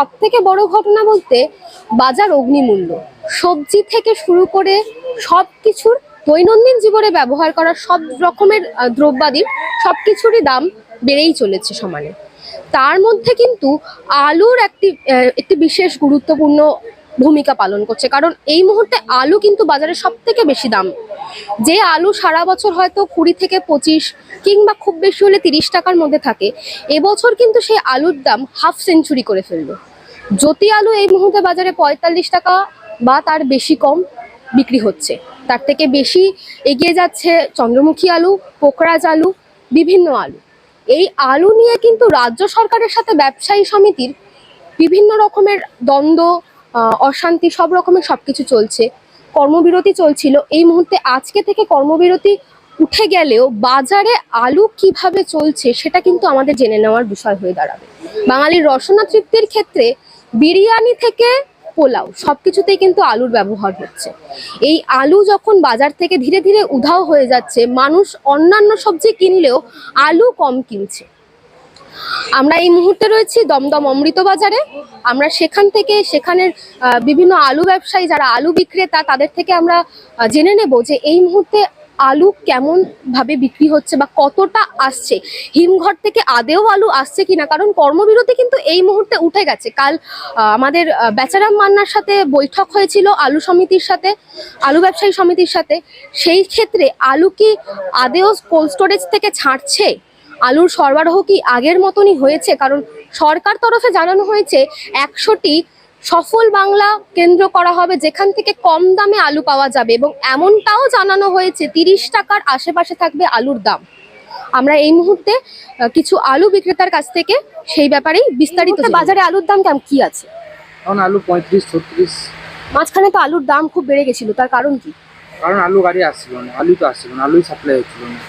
সব থেকে বড় ঘটনা বলতে বাজার অগ্নিমূল্য। সবজি থেকে শুরু করে সব কিছুর দৈনন্দিন জীবনে ব্যবহার করা সব রকমের দ্রব্যাদির সব কিছুরই দাম বেড়েই চলেছে সমানে। তার মধ্যে কিন্তু আলুর একটি একটি বিশেষ গুরুত্বপূর্ণ ভূমিকা পালন করছে। কারণ এই মুহূর্তে আলু কিন্তু বাজারে সব থেকে বেশি দাম। যে আলু সারা বছর হয়তো কুড়ি থেকে পঁচিশ কিংবা খুব বেশি হলে তিরিশ টাকার মধ্যে থাকে, এবছর কিন্তু সেই আলুর দাম হাফ সেঞ্চুরি করে ফেলল। জ্যোতি আলু এই মুহূর্তে বাজারে পঁয়তাল্লিশ টাকা বা তার বেশি কম বিক্রি হচ্ছে। তার থেকে বেশি এগিয়ে যাচ্ছে চন্দ্রমুখী আলু পোকরাজ আলু, বিভিন্ন আলু। এই আলু নিয়ে কিন্তু রাজ্য সরকারের সাথে ব্যবসায়ী সমিতির বিভিন্ন রকমের দ্বন্দ্ব অশান্তি, সব রকমের সব কিছু চলছে। কর্মবিরতি চলছিল। এই মুহূর্তে আজকে থেকে কর্মবিরতি উঠে গেলেও বাজারে আলু কীভাবে চলছে সেটা কিন্তু আমাদের জেনে নেওয়ার বিষয় হয়ে দাঁড়াবে। বাঙালির রসনা তৃপ্তির ক্ষেত্রে বিরিয়ানি থেকে পোলাও, সবকিছুতেই কিন্তু আলুর ব্যবহার হচ্ছে। এই আলু যখন বাজার থেকে ধীরে ধীরে উধাও হয়ে যাচ্ছে, মানুষ অন্যান্য সবজি কিনলেও আলু কম কিনছে। আমরা এই মুহূর্তে রয়েছি দমদম অমৃত বাজারে। আমরা সেখান থেকে, সেখানের বিভিন্ন আলু ব্যবসায়ী যারা আলু বিক্রেতা, তাদের থেকে আমরা জেনে নেব যে এই মুহূর্তে আলু কেমন ভাবে বিক্রি হচ্ছে বা কতটা আসছে? হিমঘর থেকে আদেও আলু আসছে কিনা? কারণ কর্মবিরতি কিন্তু এই মুহূর্তে উঠে গেছে। কাল আমাদের বেচারাম মান্নার সাথে বৈঠক হয়েছিল আলু সমিতির সাথে, আলু ব্যবসায়ী সমিতির সাথে। সেই ক্ষেত্রে আলু কি আদেও কোল্ড স্টোরেজ থেকে ছাড়ছে? আলুর সরবরাহ কি আগের মতনই হয়েছে? কারণ সরকার তরফে জানানো হয়েছে একশোটি সফল বাংলা কেন্দ্র করা হবে যেখান থেকে কম দামে আলু পাওয়া যাবে এবং এমনটাও জানানো হয়েছে তিরিশ টাকার আশেপাশে থাকবে আলুর দাম। আমরা এই মুহূর্তে কিছু আলু বিক্রেতার কাছ থেকে সেই ব্যাপারেই বিস্তারিত বাজারে আলুর দাম কেমন কি আছে? এখন আলু পঁয়ত্রিশ ছত্রিশ। মাঝখানে তো আলুর দাম খুব বেড়ে গেছিল তার কারণ কি? কারণ আলু গাড়ি আসছিল না আলু তো আসছিল না আলুই সাপ্লাই হচ্ছিল না।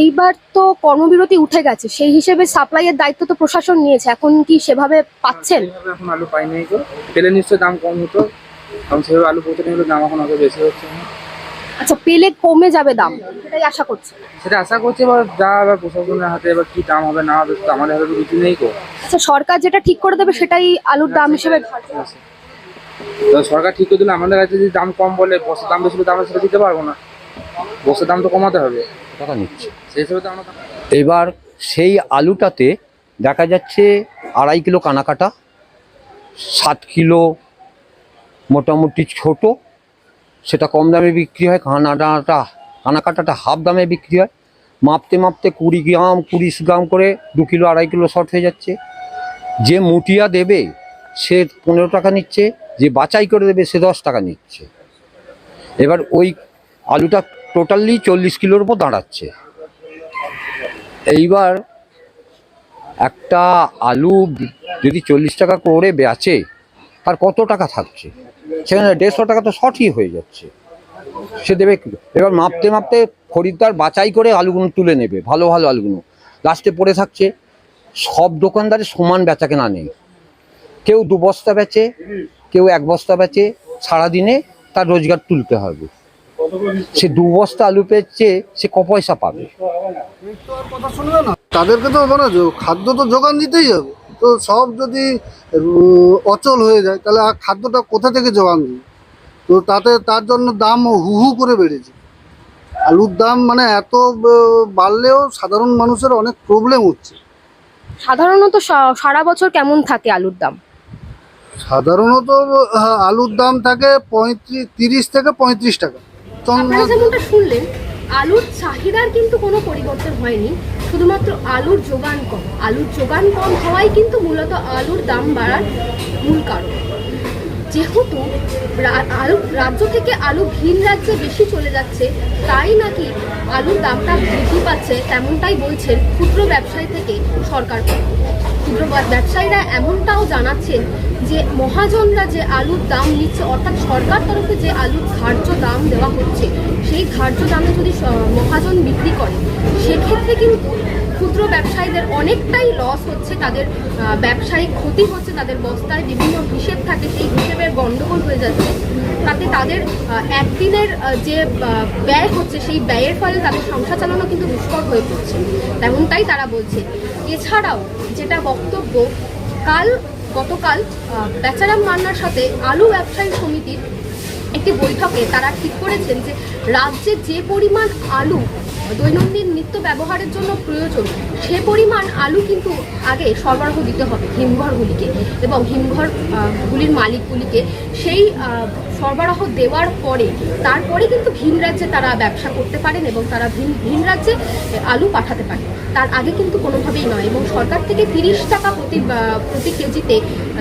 এইবার তো কর্মবিরতি উঠে গেছে। সেই হিসেবে সাপ্লাইয়ের দায়িত্ব তো প্রশাসন নিয়েছে। এখন কি সেভাবে পাচ্ছেন? এখন আলু পাই নাই তো পেলে নিশ্চয় দাম কম হতো। কারণ সেভাবে আলু পৌঁছানো হলে দাম এখন অত বেশি হচ্ছে। না আচ্ছা পেলে কমে যাবে দাম। সেটাই আশা করছি। সেটা আশা করছি এবার যা এবার প্রশাসনের হাতে এবার কি দাম হবে না হবে তো আমাদের হাতে তো কিছু নেই তো আচ্ছা সরকার যেটা ঠিক করে দেবে সেটাই আলুর দাম হিসেবে তো সরকার ঠিক করে দিলে আমাদের কাছে যদি দাম কম বলে বস্তার দাম বেশি আমরা সেটা দিতে পারব না। বস্তার দাম তো কমাতে হবে। টাকা নিচ্ছে। সেই হিসেবে তো আমরা এবার সেই আলুটাতে দেখা যাচ্ছে আড়াই কিলো কানাকাটা সাত কিলো মোটামুটি ছোট সেটা কম দামে বিক্রি হয় কানাডাটা কানাকাটাটা হাফ দামে বিক্রি হয়। মাপতে মাপতে কুড়ি গ্রাম কুড়ি গ্রাম করে দু কিলো আড়াই কিলো শর্ট হয়ে যাচ্ছে। যে মুটিয়া দেবে সে পনেরো টাকা নিচ্ছে যে বাছাই করে দেবে সে দশ টাকা নিচ্ছে। এবার ওই আলুটা টোটালি চল্লিশ কিলোর উপর দাঁড়াচ্ছে। এইবার একটা আলু যদি চল্লিশ টাকা করে বেচে আর কত টাকা থাকছে? সেখানে দেড়শো টাকা তো শর্টই হয়ে যাচ্ছে। সে দেবে এবার মাপতে মাপতে খরিদ্দার বাছাই করে আলুগুলো তুলে নেবে, ভালো ভালো আলুগুলো। লাস্টে পড়ে থাকছে, সব দোকানদারের সমান বেচা কেনা নেই। কেউ দু বস্তা বেচে, কেউ এক বস্তা বেচে, সারাদিনে তার রোজগার তুলতে হবে। সে দু বস্তা আলু পেয়েছে সে ক পয়সা পাবে। কথা শুনবে না তাদেরকে তো মানে খাদ্য তো যোগান দিতেই হবে। তো সব যদি অচল হয়ে যায় তাহলে আর খাদ্যটা কোথা থেকে যোগান দিই তো তাতে তার জন্য দাম হু হু করে বেড়েছে। আলুর দাম মানে এত বাড়লেও সাধারণ মানুষের অনেক প্রবলেম হচ্ছে। সাধারণত সা- সারা বছর কেমন থাকে আলুর দাম? সাধারণত হ্যাঁ, আলুর দাম থাকে পঁয়ত্রিশ তিরিশ থেকে পঁয়ত্রিশ টাকা। আপনারা যেমনটা শুনলেন আলুর চাহিদার কিন্তু কোনো পরিবর্তন হয়নি শুধুমাত্র আলুর যোগান কম। আলুর যোগান কম হওয়াই কিন্তু মূলত আলুর দাম বাড়ার মূল কারণ। যেহেতু আলু রাজ্য থেকে আলু ভিন রাজ্যে বেশি চলে যাচ্ছে তাই নাকি আলুর দামটা বৃদ্ধি পাচ্ছে তেমনটাই বলছেন ক্ষুদ্র ব্যবসায়ী থেকে সরকার। ক্ষুদ্র ব্যবসায়ীরা এমনটাও জানাচ্ছেন যে মহাজনরা যে আলুর দাম নিচ্ছে, অর্থাৎ সরকার তরফে যে আলুর ধার্য দাম দেওয়া হচ্ছে, সেই ধার্য দামে যদি মহাজন বিক্রি করে, সেক্ষেত্রে কিন্তু ক্ষুদ্র ব্যবসায়ীদের অনেকটাই লস হচ্ছে, তাদের ব্যবসায়িক ক্ষতি হচ্ছে, তাদের বস্তায় বিভিন্ন হিসেব থাকে, সেই হিসেবের গণ্ডগোল হয়ে যাচ্ছে। তাতে তাদের একদিনের যে ব্যয় হচ্ছে, সেই ব্যয়ের ফলে তাদের সংসার চালানো কিন্তু দুষ্কর হয়ে পড়ছে। তেমনটাই তারা বলছে। এছাড়াও যেটা বক্তব্য। কাল, গতকাল বেচারাম মান্নার সাথে আলু ব্যবসায়ী সমিতির একটি বৈঠকে তারা ঠিক করেছেন যে, রাজ্যে যে পরিমাণ আলু দৈনন্দিন নিত্য ব্যবহারের জন্য প্রয়োজন সে পরিমাণ আলু কিন্তু আগে সরবরাহ দিতে হবে হিমঘরগুলিকে এবং হিমঘর গুলির মালিকগুলিকে। সেই সরবরাহ দেওয়ার পরে তারপরে কিন্তু ভিন রাজ্যে তারা ব্যবসা করতে পারেন এবং তারা ভিন ভিন রাজ্যে আলু পাঠাতে পারেন। তার আগে কিন্তু কোনোভাবেই নয় এবং সরকার থেকে তিরিশ টাকা প্রতি প্রতি কেজিতে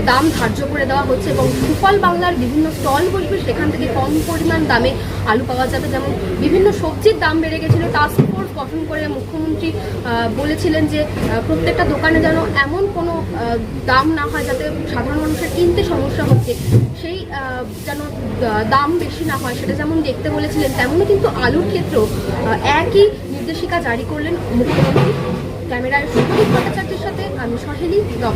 দাম ধার্য করে দেওয়া হচ্ছে এবং সুফল বাংলার বিভিন্ন স্টল বসবে সেখান থেকে কম পরিমাণ দামে আলু পাওয়া যাবে। যেমন বিভিন্ন সবজির দাম বেড়ে গেছিল টাস্ক ফোর্স গঠন করে মুখ্যমন্ত্রী আহ, বলেছিলেন যে প্রত্যেকটা দোকানে যেন এমন কোনো দাম না হয় যাতে সাধারণ মানুষের কিনতে সমস্যা হচ্ছে। সেই যেন দাম বেশি না হয়, সেটা যেমন দেখতে বলেছিলেন, তেমনই কিন্তু আলুর ক্ষেত্রেও একই নির্দেশিকা জারি করলেন মুখ্যমন্ত্রী। ক্যামেরায় সুপ্রদীপ ভট্টাচার্যের সাথে আমি সহেলি দম